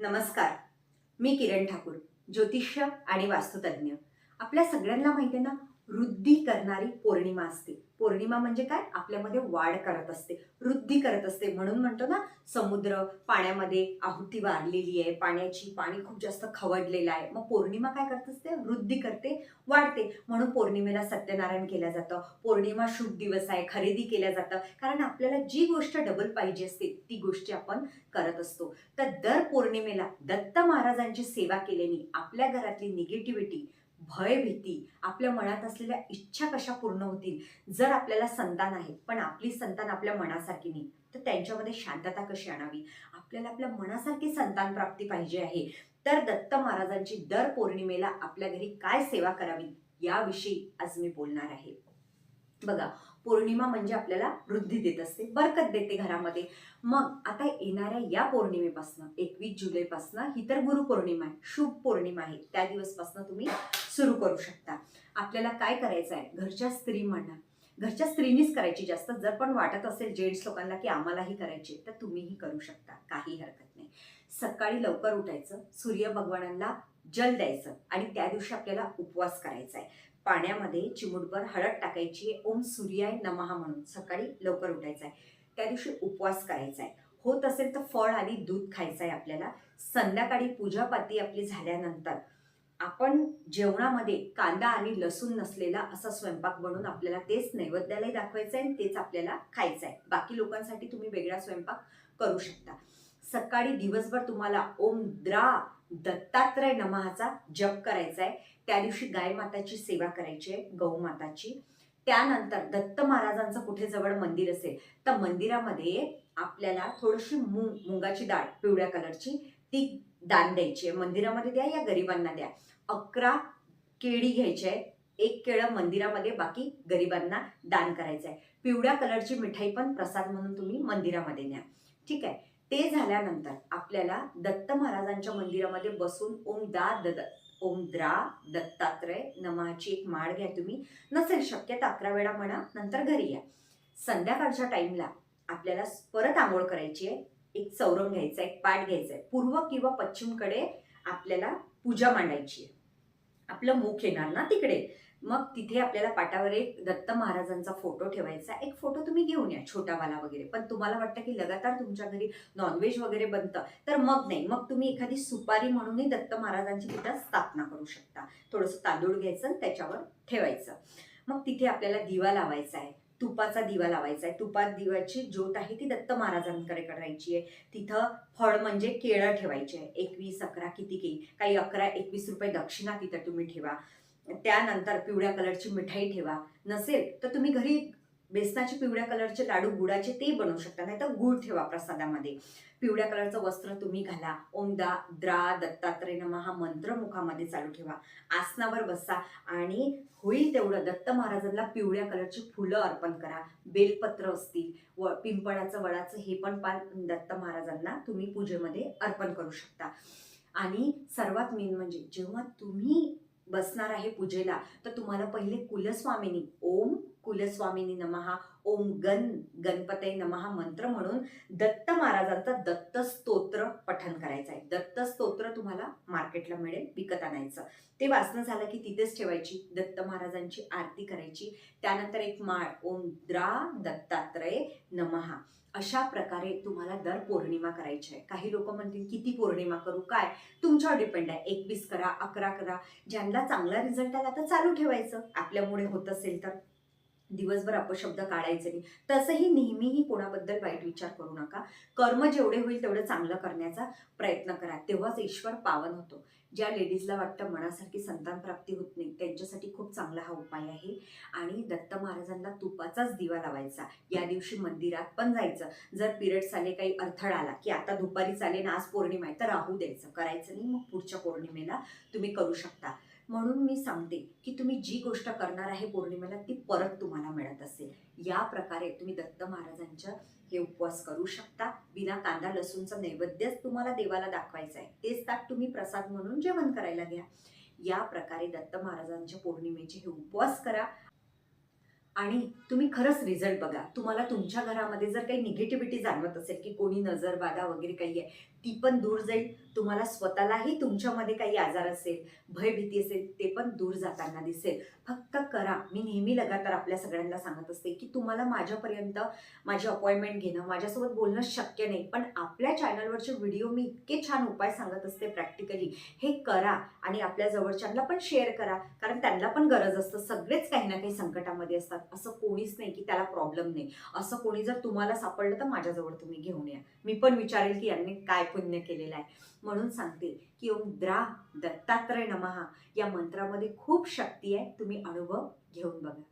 नमस्कार. मी किरण ठाकूर ज्योतिष्य आणि वास्तुतज्ञ. आपल्या सगळ्यांना माहिती आहे ना वृद्धी करणारी पौर्णिमा असते. पौर्णिमा म्हणजे काय? आपल्यामध्ये वाढ करत असते. वृद्धी करत असते. म्हणून म्हणतो ना समुद्र पाण्यामध्ये आहुती वाढलेली आहे. पाण्याची पाणी खूप जास्त खवडलेलं आहे. मग पौर्णिमा काय करत असते? वृद्धी करते वाढते. म्हणून पौर्णिमेला सत्यनारायण केलं जातं. पौर्णिमा शुभ दिवस आहे. खरेदी केल्या जातं. कारण आपल्याला जी गोष्ट डबल पाहिजे असते ती गोष्टी आपण करत असतो. तर दर पौर्णिमेला दत्त महाराजांची सेवा केल्याने आपल्या घरातली निगेटिव्हिटी भय भीती आपल्या मनात असलेल्या इच्छा कशा पूर्ण होतील जर आपल्याला संतान आहे पण आपली संतान आपल्या मनासारखी नाही तर त्यांच्यामध्ये शांतता कशी आणावी? आपल्याला आपल्या मनासारखी संतान प्राप्ती पाहिजे आहे. तर दत्त महाराजांची दर पौर्णिमेला आपल्या घरी काय सेवा करावी याविषयी आज मी बोलणार आहे. बघा पौर्णिमा म्हणजे आपल्याला वृद्धी देत असते बरकत देते घरामध्ये. मग आता येणाऱ्या या पौर्णिमेपासून एकवीस जुलैपासून ही तर गुरुपौर्णिमा आहे शुभ पौर्णिमा आहे त्या दिवसपासून तुम्ही सुरू करू शकता. आपल्याला काय करायचं आहे घरच्या स्त्री म्हणा. घरच्या स्त्रीनीच करायची जास्त. जर पण वाटत असेल जेंट्स लोकांना की आम्हालाही करायची तर तुम्हीही करू शकता. काही हरकत नाही. सकाळी लवकर उठायचं. सूर्य भगवानांना जल द्यायचं आणि त्या दिवशी आपल्याला उपवास करायचा आहे पाण्यामध्ये चिमुटभर हळद टाकायची. आहे ओम सूर्याय नमहा म्हणून सकाळी लवकर उठायचं आहे त्या दिवशी उपवास करायचा आहे होत असेल तर फळ आणि दूध खायचं आहे आपल्याला. संध्याकाळी पूजापाती आपली झाल्यानंतर आपण जेवणामध्ये कांदा आणि लसूण नसलेला असा स्वयंपाक बनवून आपल्याला तेच नैवेद्यालाही दाखवायचं आहे आणि तेच आपल्याला खायचं आहे बाकी लोकांसाठी तुम्ही वेगळा स्वयंपाक करू शकता. सकाळी दिवसभर तुम्हाला ओम द्रा दत्तात्रय नमहाचा जप करायचा आहे त्या दिवशी गाय माताची सेवा करायची आहे गौमाताची त्यानंतर दत्त महाराजांचं कुठे जवळ मंदिर असेल तर मंदिरामध्ये आपल्याला थोडीशी मूग मुगाची डाळ पिवळ्या कलरची ती दान द्यायची आहे. मंदिरामध्ये द्या या गरिबांना द्या. अकरा केळी घ्यायची आहे एक केळं मंदिरामध्ये बाकी गरिबांना दान करायचं आहे पिवळ्या कलरची मिठाई पण प्रसाद म्हणून तुम्ही मंदिरामध्ये न्या. ठीक आहे? ते झाल्यानंतर आपल्याला दत्त महाराजांच्या मंदिरामध्ये बसून ओम दा दद ओम द्रा दत्तात्रय नमाची एक माळ घ्या तुम्ही. नसेल शक्य तर अकरा वेळा म्हणा नंतर घरी या. संध्याकाळच्या टाईमला आपल्याला परत आंघोळ करायची आहे. एक चौरंग घ्यायचा एक पाठ घ्यायचा आहे. पूर्व किंवा पश्चिमकडे आपल्याला पूजा मांडायची आहे. आपलं मुख येणार ना तिकडे? मग तिथे आपल्याला पाटावर एक दत्त महाराजांचा फोटो ठेवायचा एक फोटो तुम्ही घेऊन या छोटावाला वगैरे. पण तुम्हाला वाटतं की लगातार तुमच्या घरी नॉनव्हेज वगैरे बनतं तर मग नाही. मग तुम्ही एखादी सुपारी म्हणूनही दत्त महाराजांची तिथं स्थापना करू शकता. थोडंसं तांदूळ घ्यायचं आणि त्याच्यावर ठेवायचं. मग तिथे आपल्याला दिवा लावायचा आहे. तुपाचा दिवा लावायचा आहे तुपात दिव्याची ज्योत आहे ती दत्त महाराजांकडे करायची आहे तिथं फळ म्हणजे केळं ठेवायचे आहे एकवीस अकरा किती केळी? काही अकरा एकवीस रुपये दक्षिणा तिथं तुम्ही ठेवा. त्यानंतर पिवळ्या कलरची मिठाई ठेवा. नसेल तर तुम्ही घरी बेसनाचे पिवळ्या कलरचे लाडू गुडाचे ते बनवू शकता नाही तर गुळ ठेवा प्रसादामध्ये. पिवळ्या कलरचं वस्त्र तुम्ही घाला ओम दा द्रा दत्तात्रय नमहा मंत्र मुखामध्ये चालू ठेवा. आसनावर बसा आणि होईल तेवढं दत्त महाराजांना पिवळ्या कलरची फुलं अर्पण करा. बेलपत्र असतील व पिंपळाचं वडाचं हे पण पान दत्त महाराजांना तुम्ही पूजेमध्ये अर्पण करू शकता. आणि सर्वात मेन म्हणजे जेव्हा तुम्ही बसणार आहे पूजेला. तर तुम्हाला पहिले कुलस्वामिनी ओम कुलस्वामिनी नमहा ओम गण गणपते नमहा मंत्र म्हणून दत्त महाराजांचा दत्त स्तोत्र पठन करायचं आहे. दत्त स्तोत्र तुम्हाला मार्केटला मिळेल विकत आणायचं. ते वाचणं झालं की तिथेच ठेवायची दत्त महाराजांची आरती करायची. त्यानंतर एक माळ ओम द्रा दत्तात्रय नमहा अशा प्रकारे तुम्हाला दर पौर्णिमा करायची आहे. काही लोक म्हणतील किती पौर्णिमा करू? काय? तुमच्यावर डिपेंड आहे. एकवीस करा अकरा करा. ज्यांना चांगला रिझल्ट आला तर चालू ठेवायचं. आपल्यामुळे होत असेल तर. दिवसभर अपशब्द काढायचे नाही. तसंही नेहमीही कोणाबद्दल वाईट विचार करू नका. कर्म जेवढे होईल तेवढं चांगलं करण्याचा प्रयत्न करा. तेव्हाच ईश्वर पावन होतो. ज्या लेडीजला वाटतं मनासारखी संतान प्राप्ती होत नाही त्यांच्यासाठी खूप चांगला हा उपाय आहे. आणि दत्त महाराजांना तुपाचाच दिवा लावायचा. या दिवशी मंदिरात पण जायचं. जर पिरियड्स आले काही अडथळा आला की आता दुपारी चालेल आज पौर्णिमा आहे तर राहू द्यायचं. करायचं नाही मग पुढच्या पौर्णिमेला तुम्ही करू शकता. म्हणून मी सांगते की तुम्ही जी गोष्ट करणार आहे पौर्णिमेला ती परत तुम्हाला मिळत असेल. या प्रकारे तुम्ही दत्त महाराजांच्या हे उपवास करू शकता. बिना कांदा लसूणचं नैवेद्यच तुम्हाला देवाला दाखवायचं आहे. तेच ताट तुम्ही प्रसाद म्हणून जेवण करायला घ्या. या प्रकारे दत्त महाराजांच्या पौर्णिमेचे हे उपवास करा. आणि तुम्ही खरंच रिझल्ट बघा. तुम्हाला तुमच्या घरामध्ये जर काही निगेटिव्हिटी जाणवत असेल की कोणी नजरबाधा वगैरे काही आहे ती पण दूर जाईल. तुम्हाला स्वतःलाही तुमच्यामध्ये काही आजार असेल भयभीती असेल ते पण दूर जाताना दिसेल. फक्त करा. मी नेहमी लगातार आपल्या सगळ्यांना सांगत असते की तुम्हाला माझ्यापर्यंत माझी अपॉइंटमेंट घेणं माझ्यासोबत बोलणं शक्य नाही. पण आपल्या चॅनलवरचे व्हिडिओ मी इतके छान उपाय सांगत असते प्रॅक्टिकली हे करा आणि आपल्या जवळच्यांना पण शेअर करा. कारण त्यांना पण गरज असतं. सगळेच काही ना काही संकटामध्ये असतात. असं कोणीच नाही की त्याला प्रॉब्लेम नाही. असं कोणी जर तुम्हाला सापडलं तर माझ्याजवळ तुम्ही घेऊन या. मी पण विचारेल की यांनी काय पुण्य केलेलं आहे. म्हणून सांगते की ओम द्रा दत्तात्रय नमहा या मंत्रामध्ये खूप शक्ती आहे. तुम्ही अनुभव घेऊन बघा.